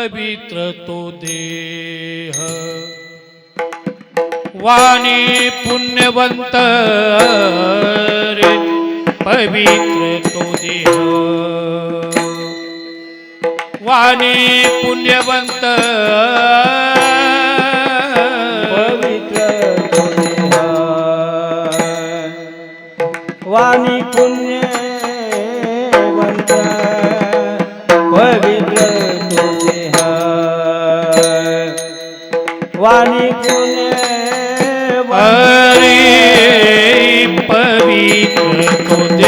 पवित्र तो देह. वाणी पुण्यवंत रे पवित्र तो देह. वाणी पुण्यवंत पवित्र तो देह. वाणी वाणी पुण्यवंत हरी पवित्र तो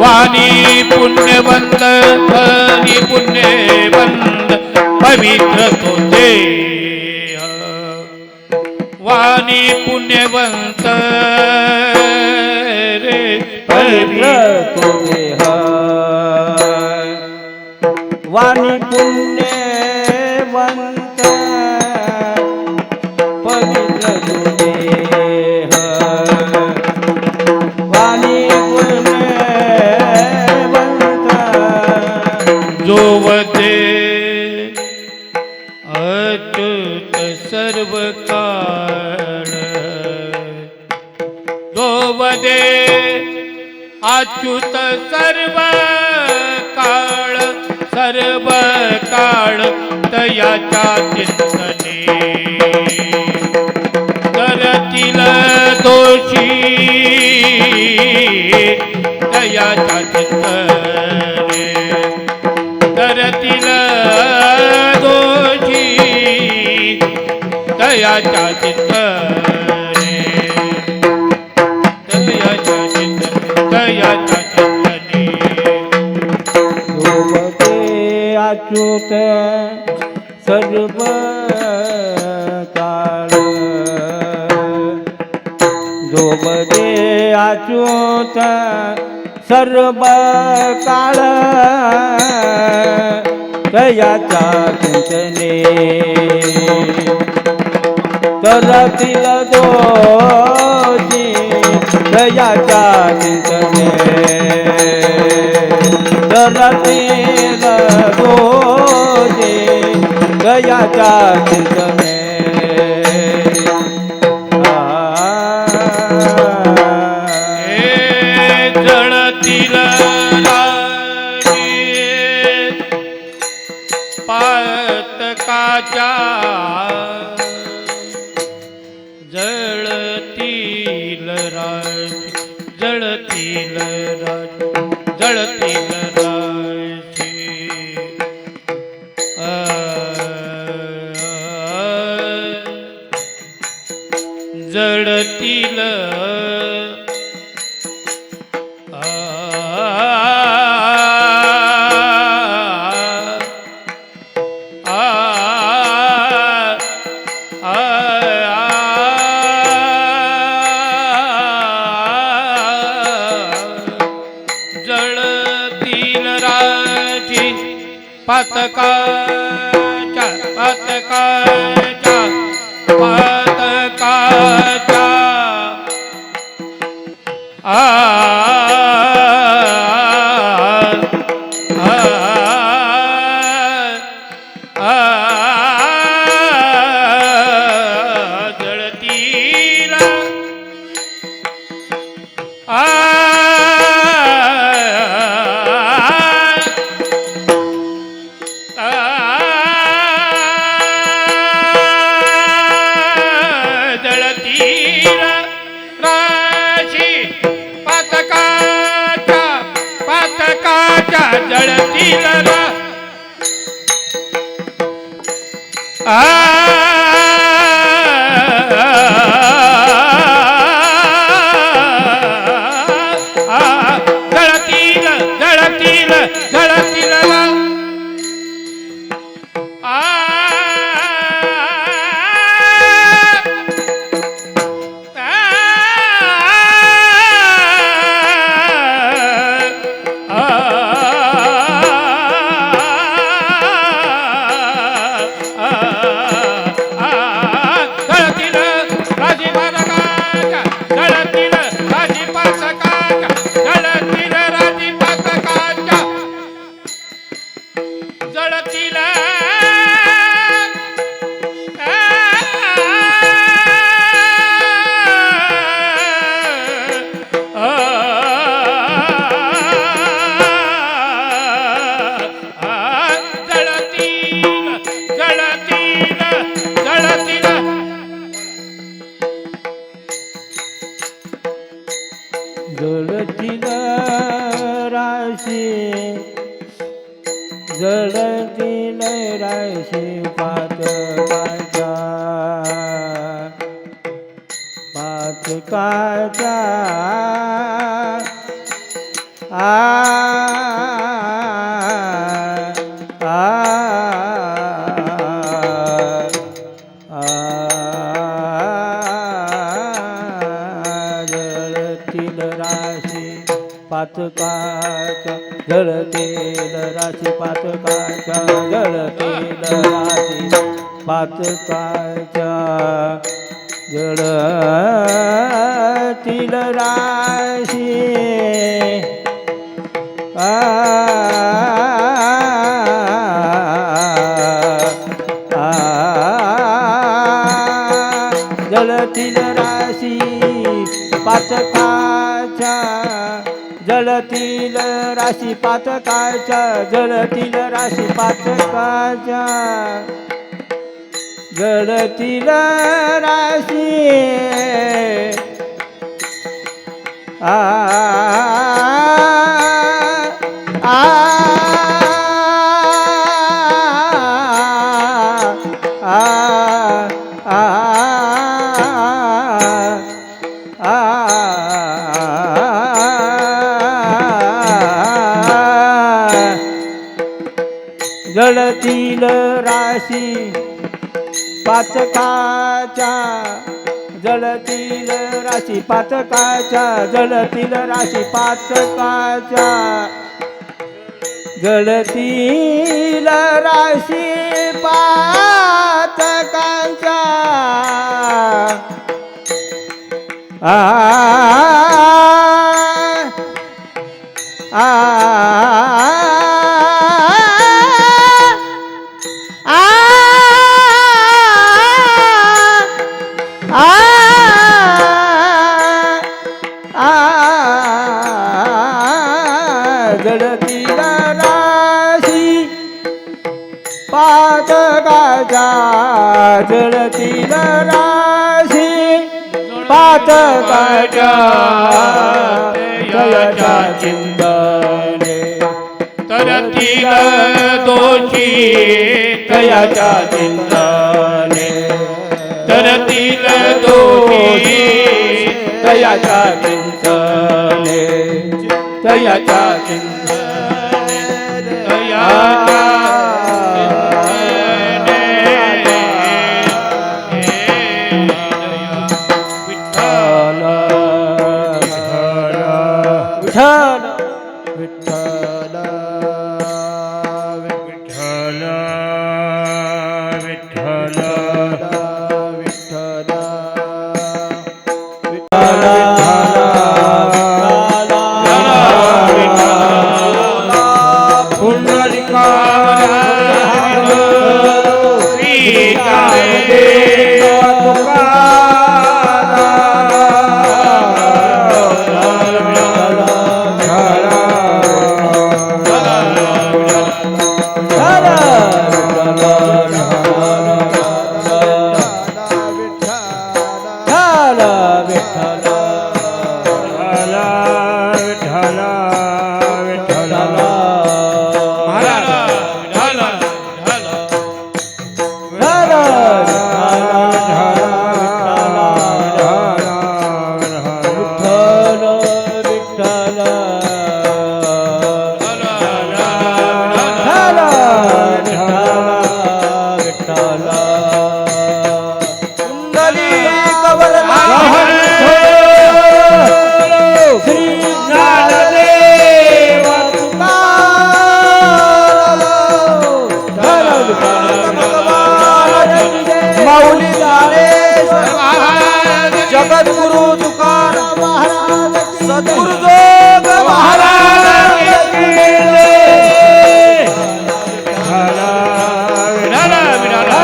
वाणी पुण्यवंत हरी पुण्यवंत पवित्र तो देह वाणी पुण्यवंत रे पवित्र तो देह वाणी पुण्यवंत सर्व काळ तयाच्या चिंतने. करतील दोषी तयाच्या चिंतने. करतील दोषी तयाच्या चिंतने. तयाच्या चिंतने तयाच्या सर्व काळ. जोबदे अच्युत सर्व काळ. कयाचा चिंतने करतील दोषी दयाच्या चिंतने करतील दोषी दयाच्या चिंतने हे पतकाचा पतकाचा पतकाचा आ जळतील राशी. जळतील राशी जळतील राशी पाच काचा आ आ पातकाच्या जळतील राशी पातकाच्या जळतील राशी पातकाच्या जळतील राशी जलतील राशी पातकाच्या जलतील राशी पातकाच्या जलतील राशी आ आ राशी पाचकाच्या जळतील राशी पाचकाच्या जळतील राशी पाचकाच्या जळतील राशी पाचकांच्या आ आ पातकाच्या जडतील राशी. पातकाच्या जयाच्या चिंतने तरतील दोषी तयाच्या चिंतने तरतील दोषी तयाच्या चिंतने तयाच्या चिंतने বোঝা Hare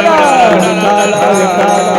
विठाला